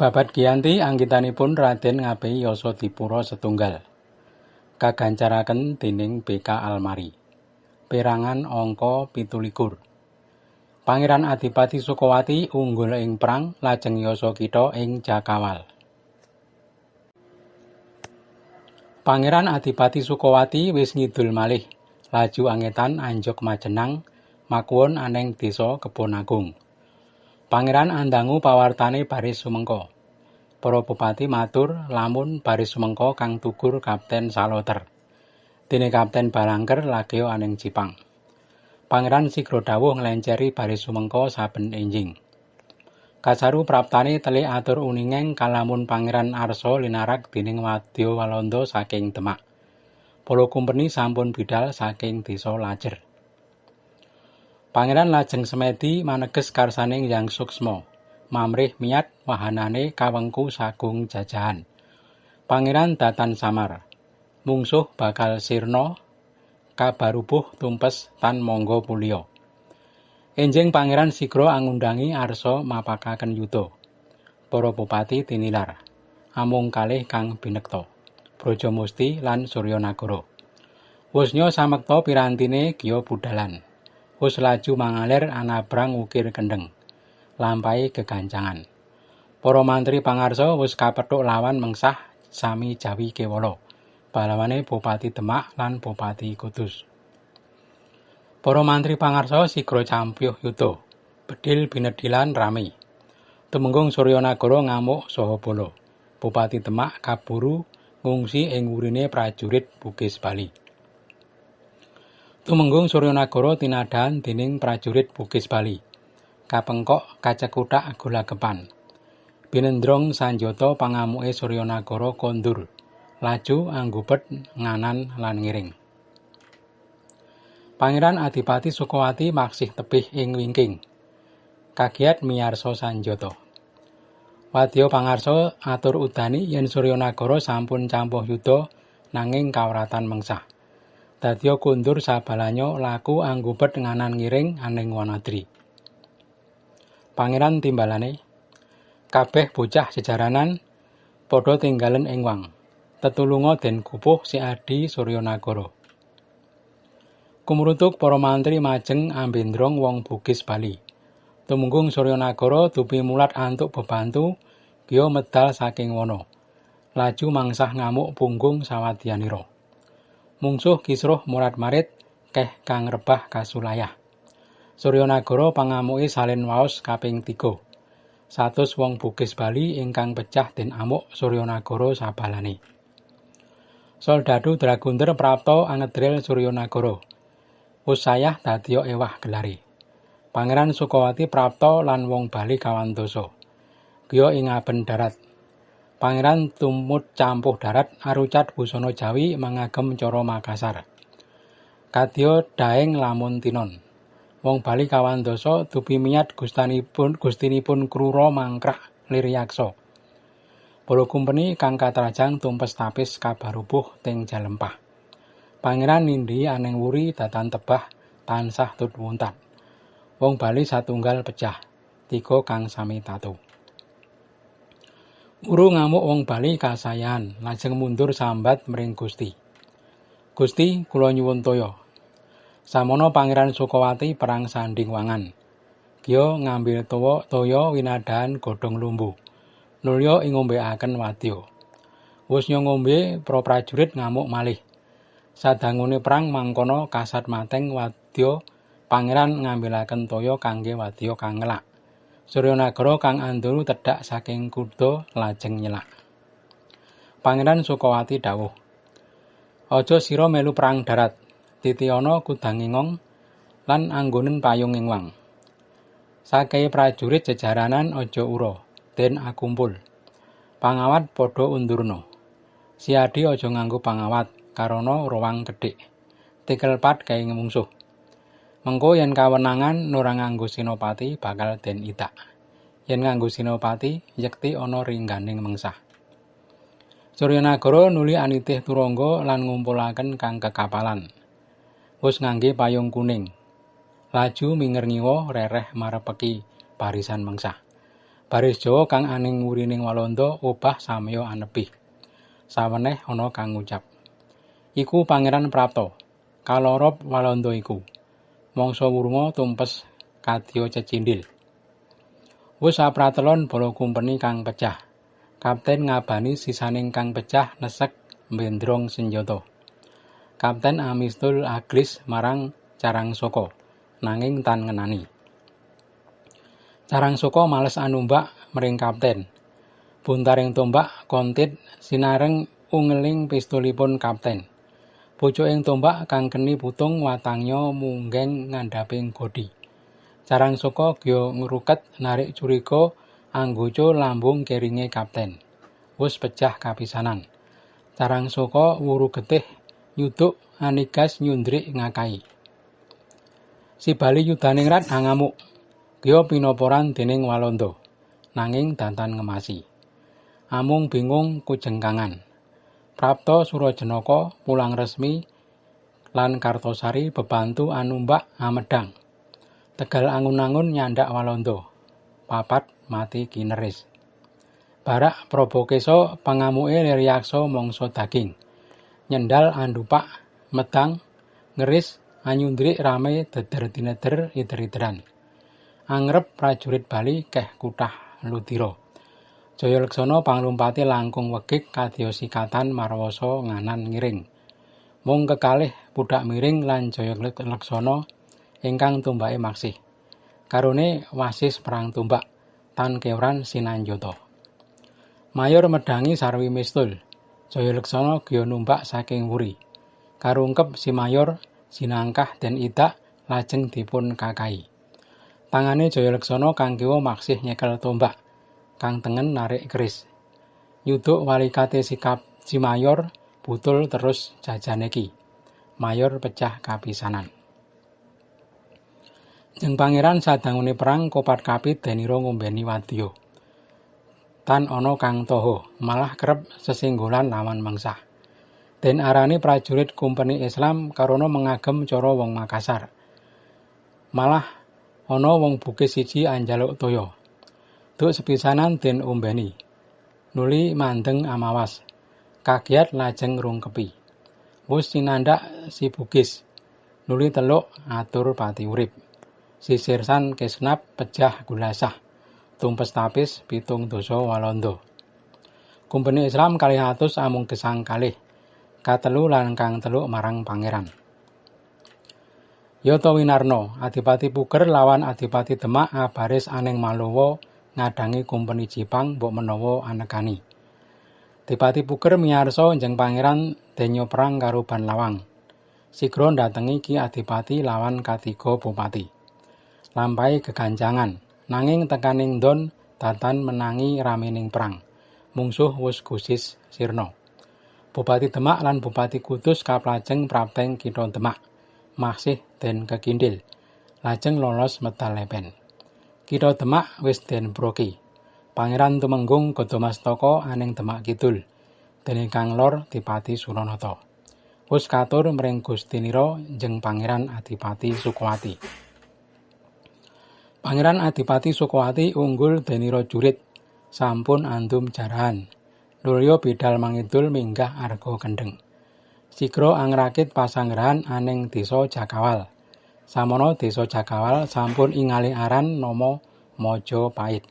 Babat Giyanti anggitanipun Raden Yasa Dipura setunggal. Kagancaraken dening BK Almari. Perangan angka 17. Pangeran Adipati Sukawati unggul ing perang lajeng Yasa Kita ing Jakawal. Pangeran Adipati Sukawati wis ngidul malih, laju angetan anjuk majenang makuwun aneng desa Kebon Agung. Pangeran andangu pawartane baris sumengko. Para bupati matur lamun baris sumengko kang tugur Kapten Saloter. Dene Kapten Balangker lageo aning Jipang. Pangeran Sigro dawuh nglenceri baris sumengko saben enjing. Kasaru praptane telik atur uningeng kalamun Pangeran Arso linarak dening Wadya Walanda saking Demak. Polo kumpeni sampun bidal saking desa Lajer. Pangeran lajeng semedi maneges karsaning Yang Suksma. Mamrih miyat wahanane kawengku sagung jajahan. Pangeran datan samar. Mungsuh bakal sirna kabarubuh tumpes tan monggo puliya. Enjing Pangeran Sigro angundangi arsa mapakaken yuda. Para bupati tinilar. Amung kalih kang binekta. Brojo Musti lan Suryanagara. Wusnya samekta pirantine giya budalan. Wus laju mangalir anabrang ukir kendeng. Lampai kegancangan. Para mantri pangarsa wis kapethuk lawan mengsah sami Jawi Kewala. Balawane Bupati Demak lan Bupati Kudus. Para mantri pangarsa sigra campyuh yuda. Bedil binedilan rame. Tumenggung Suryanagara ngamuk saha bola. Bupati Demak kaburu ngungsi ing wurine prajurit Bugis Bali. Tumenggung Suryanagara tinadhan dening prajurit Bugis Bali. Kapengkok kacekuthak gulagepan. Binendrong sanjata pangamuke Suryanagara kondur. Laju anggubet nganan lan ngiring. Pangeran Adipati Sukawati maksih tebih ing wingking. Kagiat miyarsa sanjata. Wadya pangarsa atur udani yen Suryanagara sampun campuh yuda nanging kawratan mengsah. Dadya kundur sabalanyo laku anggubet nganan ngiring aning Wanadri. Pangeran timbalane kabeh bocah sejaranan padha tinggalen ing wang. Tetulunga den kupuh si Adi Suryanagara. Kumrutuk para mantri majeng ambendrong wong Bugis Bali. Tumunggung Suryanagara dupi mulat antuk bebantu giya medal saking wana. Laju mangsah ngamuk punggung sawadyanira. Mungsuh kisruh murat marit keh kang rebah kasulayah. Suryanagara pangamuke salin waos kaping 3. Satus wong Bugis Bali ingkang pecah den amuk Suryanagara sabalane. Soldadu Dragunder prapta angedril Suryanagara. Usayah dadiya ewah gelare. Pangeran Sukawati prapta lan wong Bali kawandasa. Giya ing aben darat Pangeran tumut campuh darat arucat busana Jawi mangagem cara Makassar. Kadya daeng lamun tinon. Wong Bali kawandasa dupi miyat gustanipun gustinipun Krura mangkrah liryaksa. Bolo kumpeni kang katrajang tumpes tapis kabarubuh teng Jalempah. Pangeran nindi aneng wuri datan tebah tansah tut. Wong Bali satunggal pecah, tiga kang sami tatu. Uru ngamuk wong Bali kasayan, lajeng mundur sambat mring Gusti. Gusti, kula nyuwun toya. Samono Pangeran Sukawati perang sanding wangan. Giya ngambil toya toya winadahan godhong lumbu. Nulya ing ngombekaken wadya. Wus ngombe pra prajurit ngamuk malih. Sadangune perang mangkono kasat mateng wadya Pangeran ngambilaken toya kangge wadya kang. Suryanagara kang anduru tedhak saking kuda lajeng nyelak. Pangeran Sukawati dawuh. Aja sira melu perang darat. Titiana kudangingong lan anggonen payung ing wang. Sakai prajurit jejaranan aja ura, den akumpul. Pangawat padha undurna. Siadi aja nganggo pangawat karana ruwang gedhik. Tikel pat kae mungsuh. Mengko yen kawenangan ora nganggo sinopati bakal den itak. Yen nganggo sinopati yekti ana ringganing mengsah. Suryanagara nuli anitih turangga lan ngumpulaken kang kekapalan. Wus ngangge payung kuning. Laju minger ngiwa rereh marepeki barisan mengsah. Baris Jawa kang aning wurining Walanda obah samya anepih. Saweneh ana kang ngucap. Iku Pangeran Prapto. Kalorop Walanda iku. Mangsa wurma tumpes kadya cecindil. Wis apratelon bala kumpeni kang pecah. Kapten ngabani sisaning kang pecah nesek mbendrong senjata. Kapten Amistul Aglis marang Carang Soko nanging tan ngenani. Carang Soko males anumbak mering kapten. Buntaring tombak kontit sinareng ungeling pistolipun kapten. Pucuking tombak kang keni putung watangnya munggeng ngandhaping godi. Carang Soko gyo ngruket narik curiga anggoco lambung keringe kapten. Wus pecah kapisanan. Carang Soko wuru getih nyuduk anigas nyundrik ngakai. Si Bali yudaning rat angamuk. Gyo pinoporan dening Walanda, nanging dantan ngemasi. Amung bingung kujengkangan. Prapto Surajenaka pulang resmi lan Kartosari bebantu anumbak Amedang. Tegal angun-angun nyandak Walanda. Papat mati kineris. Barak Probokesa pangamuke Liryaksa mangsa daging. Nyendal andupak medang ngeris anyundrik rame deder-dineder iter-iteran. angrep prajurit Bali keh kutah Ludira. Jaya Leksana panglumpati langkung wegik kadya sikatan marwasa nganan ngiring. Mung kekalih pudak miring lan Jaya Leksana ingkang tumbake maksih. Karone wasis perang tumbak tan kewran sinanjata. Mayor medangi sarwi mistul. Jaya Leksana giya numbak saking wuri. Karungkep si mayor sinangkah den idak lajeng dipun kakai. Tangane Jaya Leksana kang kiwa maksih nyekel tombak, kang tengen narik keris. Nyuduk walikate sikap si mayor, butul terus jajan iki. Mayor pecah kapisanan. Jeng pangeran sadangune perang kopat kapit deniro ngombeni wadya. Tan ana kang toho, malah kerep sesinggolan lawan mengsah. Den arani prajurit kumpeni Islam karena mengagem cara wong Makassar. Malah ana wong bukis siji anjaluk toya. Duk sepisanan den ombeni. Nuli mandeng amawas. Kagiat lajeng rungkepi. Wus sinandak si bukis. Nuli teluk atur pati urip. Sisirsan kesnap pejah gulasah. Tumpes tapis pitung dosa walondo. Kumpeni Islam kalih atus amung gesang kalih. Katelu lan kang teluk marang pangeran. Yoto Winarno, Adipati Puger lawan Adipati Demak abaris aneng Malowo ngadangi kumpeni Jipang mbok menawa anekani. Adipati Puger miyarsa njeng pangeran denyo perang karo Ban Lawang. Sigro ndatengi Ki Adipati lawan katiga bupati. Lampai geganjangan, nanging tekaning don datan menangi ramening perang. Mungsuh wus gusis sirno. Bupati Demak lan Bupati Kudus kaplajeng prapteng kita Demak. masih den kekindil. Lajeng lolos medal lepen. Kita Demak wis den broki. Pangeran Tumenggung Godomastaka aning Demak Kidul. Dening Kang Lor Dipati Suranata. Wus katur mring Gustinira jeng Pangeran Adipati Sukowati. Pangeran Adipati Sukowati unggul deniro jurit sampun andum jarahan. Nulyo bidal mangidul minggah arga kendeng. Sigro angrakit pasangrahan aning desa Jakawal. Samono desa Jakawal sampun ingali aran nama Majapahit.